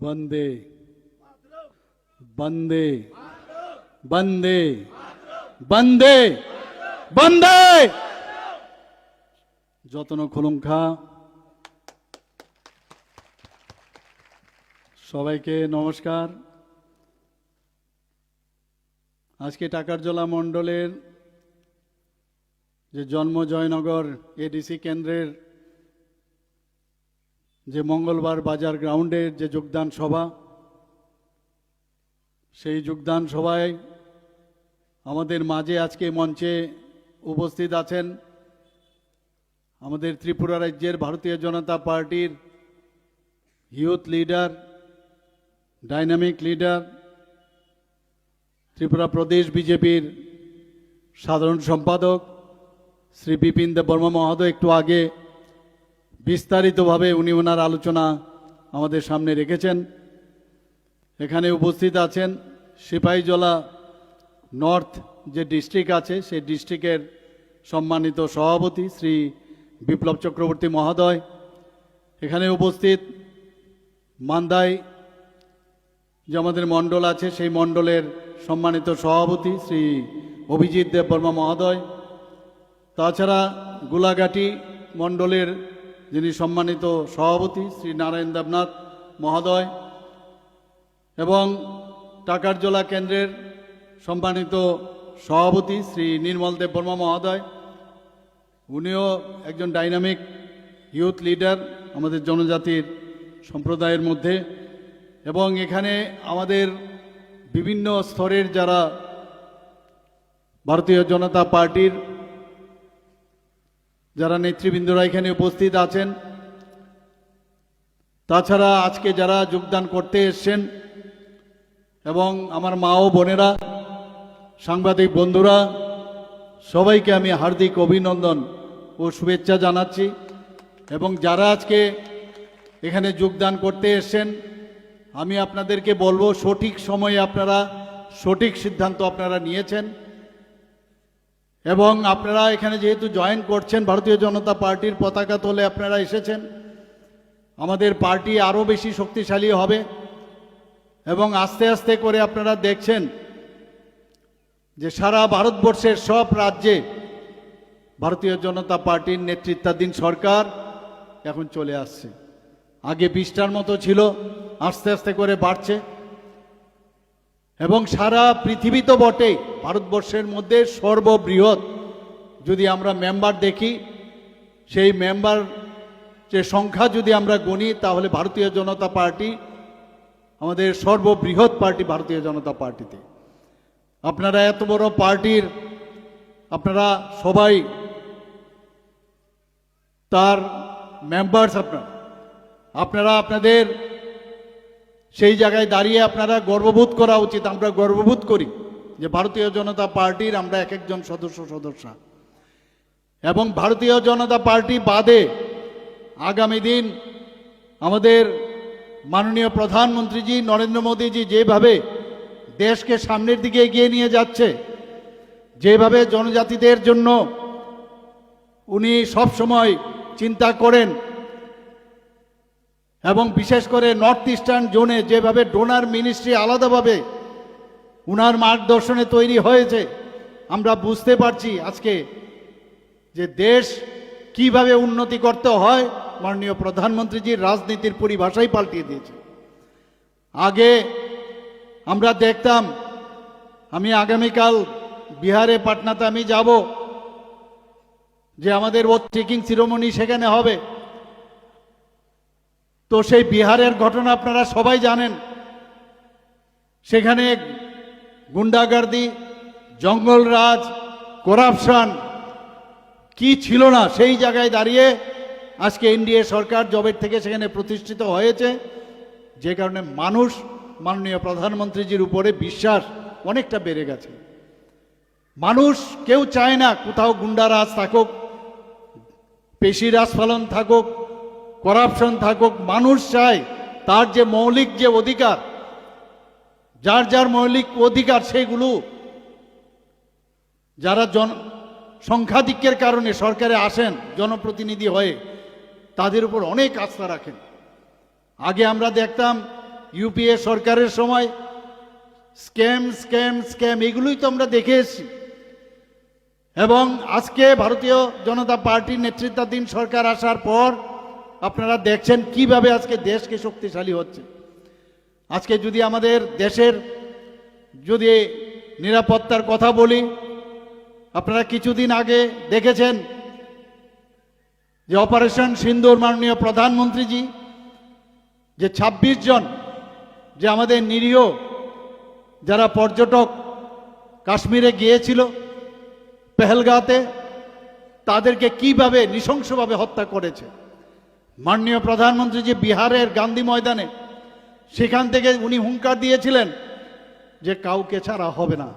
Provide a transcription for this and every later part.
বন্দে বন্দে বন্দে বন্দে বন্দে। যতন খুলুঙ্খা সবাইকে নমস্কার। আজকে টাকারজলা মণ্ডলের যে জন্ম জয়নগর এডিসি কেন্দ্রের যে মঙ্গলবার বাজার গ্রাউন্ডের যে যোগদান সভা, সেই যোগদান সভায় আমাদের মাঝে আজকে মঞ্চে উপস্থিত আছেন আমাদের ত্রিপুরা রাজ্যের ভারতীয় জনতা পার্টির youth leader, dynamic leader, Tripura প্রদেশ বিজেপির সাধারণ সম্পাদক শ্রী বিপিন দেব বর্মা মহোদয়। একটু আগে বিস্তারিতভাবে উনি ওনার আলোচনা আমাদের সামনে রেখেছেন। এখানে উপস্থিত আছেন সিপাহীজলা নর্থ যে ডিস্ট্রিক্ট আছে, সেই ডিস্ট্রিক্টের সম্মানিত সভাপতি শ্রী বিপ্লব চক্রবর্তী মহোদয়। এখানে উপস্থিত মান্দাই যে আমাদের মণ্ডল আছে, সেই মণ্ডলের সম্মানিত সভাপতি শ্রী অভিজিৎ দেববর্মা মহোদয়। তাছাড়া গোলাঘাটি মণ্ডলের যিনি সম্মানিত সভাপতি শ্রী নারায়ণ দেবনাথ মহোদয় এবং টাকারজলা কেন্দ্রের সম্মানিত সভাপতি শ্রী নির্মল দেব বর্মা মহোদয়, উনিও একজন ডাইনামিক ইউথ লিডার আমাদের জনজাতির সম্প্রদায়ের মধ্যে এবং এখানে আমাদের বিভিন্ন স্তরের যারা ভারতীয় জনতা পার্টির যারা নেতৃবৃন্দরা এখানে উপস্থিত আছেন, তাছাড়া আজকে যারা যোগদান করতে এসছেন এবং আমার মা ও বোনেরা, সাংবাদিক বন্ধুরা, সবাইকে আমি হার্দিক অভিনন্দন ও শুভেচ্ছা জানাচ্ছি এবং যারা আজকে এখানে যোগদান করতে এসছেন, আমি আপনাদেরকে বলব সঠিক সময়ে আপনারা সঠিক সিদ্ধান্ত আপনারা নিয়েছেন। এবং আপনারা এখানে যেহেতু জয়েন করছেন, ভারতীয় জনতা পার্টির পতাকা তোলে আপনারা এসেছেন। আমাদের পার্টি আরও বেশি শক্তিশালী হবে এবং আস্তে আস্তে করে আপনারা দেখছেন যে সারা ভারতবর্ষের সব রাজ্যে ভারতীয় জনতা পার্টির নেতৃত্বাধীন সরকার এখন চলে আসছে। আগে বিশটার মতো ছিল, আস্তে আস্তে করে বাড়ছে। এবং সারা পৃথিবী তো বটে, ভারতবর্ষের মধ্যে সর্ববৃহৎ। যদি আমরা মেম্বার দেখি, সেই মেম্বার যে সংখ্যা যদি আমরা গণি তাহলে ভারতীয় জনতা পার্টি, আমাদের সর্ববৃহৎ পার্টি ভারতীয় জনতা পার্টিতে। আপনারা এত বড় পার্টির, আপনারা সবাই তার মেম্বার্স আপনার। আপনারা আপনাদের সেই জায়গায় দাঁড়িয়ে আপনারা গর্ববোধ করা উচিত। আমরা গর্ববোধ করি যে ভারতীয় জনতা পার্টির আমরা এক একজন সদস্য, সদস্যা। এবং ভারতীয় জনতা পার্টি বাদে আগামী দিন আমাদের মাননীয় প্রধানমন্ত্রীজি নরেন্দ্র মোদীজি যেভাবে দেশকে সামনের দিকে এগিয়ে নিয়ে যাচ্ছে, যেভাবে জনজাতিদের জন্য উনি সব সময় চিন্তা করেন এবং বিশেষ করে নর্থ ইস্টার্ন জোনে যেভাবে ডোনার মিনিস্ট্রি আলাদাভাবে উনার মার্গদর্শনে তৈরি হয়েছে, আমরা বুঝতে পারছি আজকে যে দেশ কীভাবে উন্নতি করতে হয়, মাননীয় প্রধানমন্ত্রীজির রাজনীতির পরিভাষাই পাল্টিয়ে দিয়েছে। আগে আমরা দেখতাম, আমি আগামীকাল বিহারে, পাটনাতে আমি যাব, যে আমাদের ও চেকিং সিরোমনি সেখানে হবে। তো সেই বিহারের ঘটনা আপনারা সবাই জানেন। সেখানে গুন্ডাগার্দি, জঙ্গলরাজ, করাপশন, কি ছিল না, সেই জায়গায় দাঁড়িয়ে আজকে এনডিএ সরকার জবের থেকে সেখানে প্রতিষ্ঠিত হয়েছে। যে কারণে মানুষ, মাননীয় প্রধানমন্ত্রীজির উপরে বিশ্বাস অনেকটা বেড়ে গেছে। মানুষ কেউ চায় না কোথাও গুন্ডারাজ থাকুক পেশিরাজ ফলন থাকুক করাপশন থাকুক, মানুষ চায় তার যে মৌলিক যে অধিকার, যার যার মৌলিক অধিকার সেগুলো যারা জন, সংখ্যাধিক্যের কারণে সরকারে আসেন, জনপ্রতিনিধি হয়ে, তাদের উপর অনেক আস্থা রাখেন। আগে আমরা দেখতাম ইউপিএ সরকারের সময়, স্ক্যাম স্ক্যাম স্ক্যাম, এগুলোই তো আমরা দেখে এসেছি। এবং আজকে ভারতীয় জনতা পার্টির নেতৃত্বাধীন সরকার আসার পর আপনারা দেখছেন কীভাবে আজকে দেশকে শক্তিশালী হচ্ছে। আজকে যদি আমাদের দেশের যদি নিরাপত্তার কথা বলি, আপনারা কিছুদিন আগে দেখেছেন যে অপারেশন সিন্দুর মাননীয় প্রধানমন্ত্রীজি, যে ২৬ জন যে আমাদের নিরীহ যারা পর্যটক কাশ্মীরে গিয়েছিল পেহেলগাঁতে তাদেরকে কীভাবে নৃশংসভাবে হত্যা করেছে। মাননীয় প্রধানমন্ত্রী যে বিহারের গান্ধী ময়দানে, সেখান থেকে উনি হুঙ্কার দিয়েছিলেন যে কাউকে ছাড়া হবে না।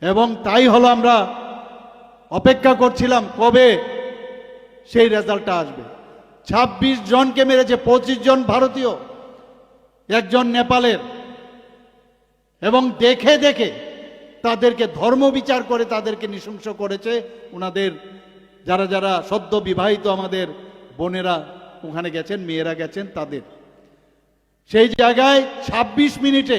এবং তাই হলো আমরা অপেক্ষা করছিলাম কবে সেই রেজাল্টটা আসবে। ২৬ জনকে মেরেছে, পঁচিশ জন ভারতীয়, একজন নেপালের। এবং দেখে দেখে তাদেরকে ধর্ম বিচার করে তাদেরকে নৃশংস করেছে। ওনাদের যারা যারা সদ্য বিবাহিত আমাদের বোনেরা ওখানে গেছেন, মেয়েরা গেছেন, তাদের। সেই জায়গায় ২৬ মিনিটে,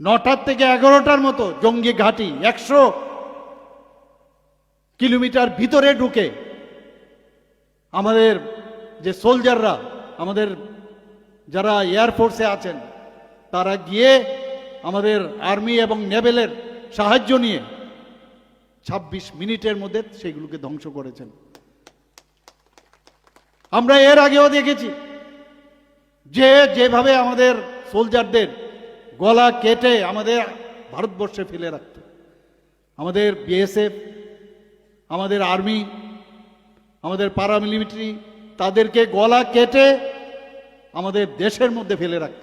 নটার থেকে এগারোটার মতো জঙ্গি ঘাঁটি, একশো কিলোমিটার ভিতরে ঢুকে আমাদের যে সোলজাররা, আমাদের যারা এয়ারফোর্সে আছেন, তারা গিয়ে আমাদের আর্মি এবং নেভেলের সাহায্য নিয়ে ২৬ মিনিটের মধ্যে সেগুলোকে ধ্বংস করেছেন। আমরা এর আগেও দেখেছি যে যেভাবে আমাদের সোলজারদের গলা কেটে আমাদের ভারতবর্ষে ফেলে রাখত। আমাদের বিএসএফ, আমাদের আর্মি, আমাদের পারামিলিটারি তাদেরকে গলা কেটে আমাদের দেশের মধ্যে ফেলে রাখত।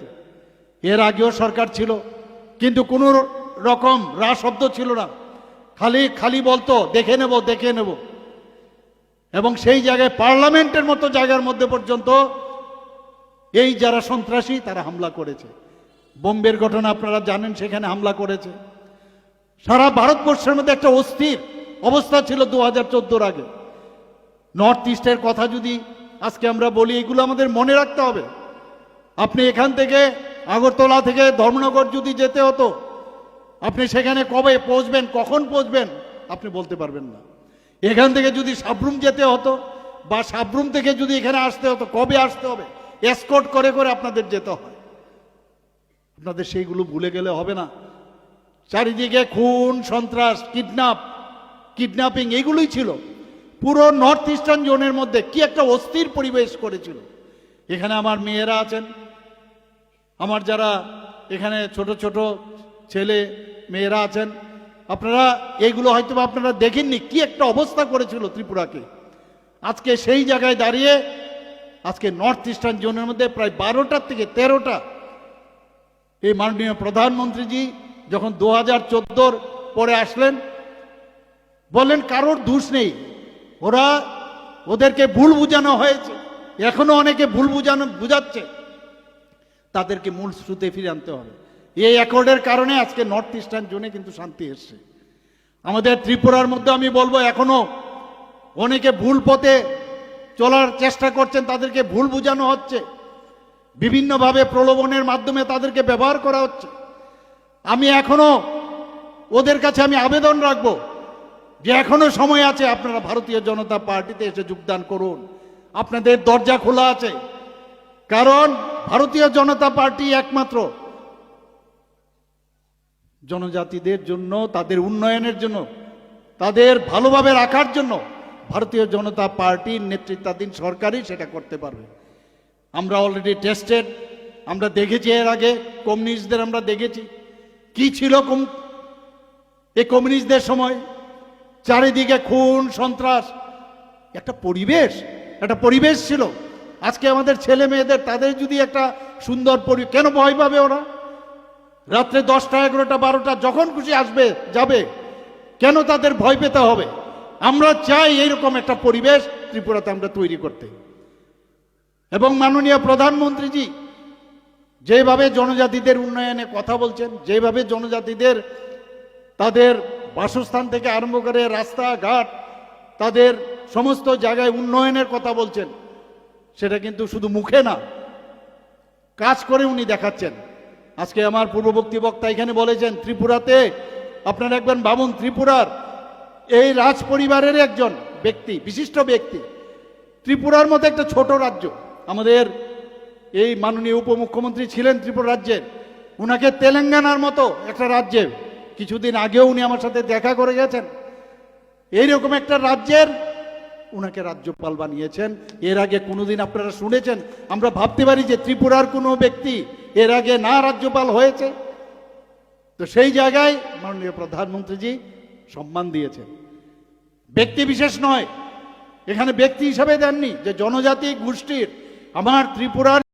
এর আগেও সরকার ছিল, কিন্তু কোনো রকম রা শব্দ ছিল না। খালি খালি বলতো, দেখে নেব দেখে নেব। এবং সেই জায়গায় পার্লামেন্টের মতো জায়গার মধ্যে পর্যন্ত এই যারা সন্ত্রাসী, তারা হামলা করেছে। বোম্বের ঘটনা আপনারা জানেন, সেখানে হামলা করেছে। সারা ভারতবর্ষের মধ্যে একটা অস্থির অবস্থা ছিল দু হাজার চোদ্দোর আগে। নর্থ ইস্টের কথা যদি আজকে আমরা বলি, এগুলো আমাদের মনে রাখতে হবে। আপনি এখান থেকে আগরতলা থেকে ধর্মনগর যদি যেতে হতো, আপনি সেখানে কবে পৌঁছবেন, কখন পৌঁছবেন, আপনি বলতে পারবেন না। এখান থেকে যদি সাবরুম যেতে হতো, বা সাবরুম থেকে যদি এখানে আসতে হতো, কবে আসতে হবে? এসকর্ট করে করে আপনাদের যেতে হয়। আপনাদের সেইগুলো ভুলে গেলে হবে না। চারিদিকে খুন, সন্ত্রাস কিডন্যাপ কিডন্যাপিং এগুলোই ছিল। পুরো নর্থ ইস্টার্ন জোনের মধ্যে কি একটা অস্থির পরিবেশ করেছিল। এখানে আমার মেয়েরা আছেন। আমার যারা এখানে ছোট ছোট ছেলে মেয়েরা আছেন আপনারা এইগুলো হয়তো আপনারা দেখেননি, কি একটা অবস্থা করেছিল ত্রিপুরাকে। আজকে সেই জায়গায় দাঁড়িয়ে, আজকে নর্থ ইস্টার্ন জোনের মধ্যে প্রায় বারোটার থেকে তেরোটা এই মাননীয় প্রধানমন্ত্রীজি যখন দু হাজার চোদ্দোর পরে আসলেন, বললেন, কারোর দোষ নেই। ওরা ওদেরকে ভুল বুঝানো হয়েছে। এখনও অনেকে ভুল বুঝানো, বুঝাচ্ছে। তাদেরকে মূল স্রোতে ফিরে আনতে হবে। এই অ্যাকর্ডের কারণে আজকে নর্থ ইস্টার্ন জোনে কিন্তু শান্তি এসছে। আমাদের ত্রিপুরার মধ্যে আমি বলব, এখনও অনেকে ভুল পথে চলার চেষ্টা করছেন, তাদেরকে ভুল বোঝানো হচ্ছে। বিভিন্নভাবে প্রলোভনের মাধ্যমে তাদেরকে ব্যবহার করা হচ্ছে। আমি এখনও ওদের কাছে আমি আবেদন রাখব যে এখনও সময় আছে, আপনারা ভারতীয় জনতা পার্টিতে এসে যোগদান করুন। আপনাদের দরজা খোলা আছে। কারণ ভারতীয় জনতা পার্টি একমাত্র জনজাতিদের জন্য, তাদের উন্নয়নের জন্য, তাদের ভালোভাবে রাখার জন্য ভারতীয় জনতা পার্টির নেতৃত্বাধীন সরকারই সেটা করতে পারবে। আমরা অলরেডি টেস্টেড আমরা দেখেছি এর আগে কমিউনিস্টদের আমরা দেখেছি। কি ছিল কম এই কমিউনিস্টদের সময়? চারিদিকে খুন, সন্ত্রাস, একটা পরিবেশ একটা পরিবেশ ছিল। আজকে আমাদের ছেলে মেয়েদের, তাদের যদি একটা সুন্দর পরি কেন ভয় পাবে ওরা? রাত্রে দশটা, এগারোটা, বারোটা, যখন খুশি আসবে, যাবে। কেন তাদের ভয় পেতে হবে? আমরা চাই এইরকম একটা পরিবেশ ত্রিপুরাতে আমরা তৈরি করতে। এবং মাননীয় প্রধানমন্ত্রীজি যেভাবে জনজাতিদের উন্নয়নে কথা বলছেন, যেভাবে জনজাতিদের তাদের বাসস্থান থেকে আরম্ভ করে রাস্তাঘাট, তাদের সমস্ত জায়গায় উন্নয়নের কথা বলছেন, সেটা কিন্তু শুধু মুখে না, কাজ করে উনি দেখাচ্ছেন। আজকে আমার পূর্ববর্তী বক্তা এখানে বলেছেন, ত্রিপুরাতে, আপনারা একবার বামুন ত্রিপুরার এই রাজ পরিবারের একজন ব্যক্তি, বিশিষ্ট ব্যক্তি। ত্রিপুরার মতো একটা ছোট রাজ্য। আমাদের এই মাননীয় উপমুখ্যমন্ত্রী ছিলেন ত্রিপুরা রাজ্যের। উনাকে তেলেঙ্গানার মতো একটা রাজ্যে কিছুদিন আগেও উনি আমার সাথে দেখা করে গেছেন। এইরকম একটা রাজ্যের উনাকে রাজ্যপাল বানিয়েছেন। এর আগে কোনোদিন আপনারা শুনেছেন? আমরা ভাবতে পারি যে ত্রিপুরার কোনো ব্যক্তি এর আগে না রাজ্যপাল হয়েছে। তো সেই জায়গায় মাননীয় প্রধানমন্ত্রীজি সম্মান দিয়েছেন। ব্যক্তি বিশেষ নয়, এখানে ব্যক্তি হিসাবে দেননি, যে জনজাতি গোষ্ঠীর। আমার ত্রিপুরার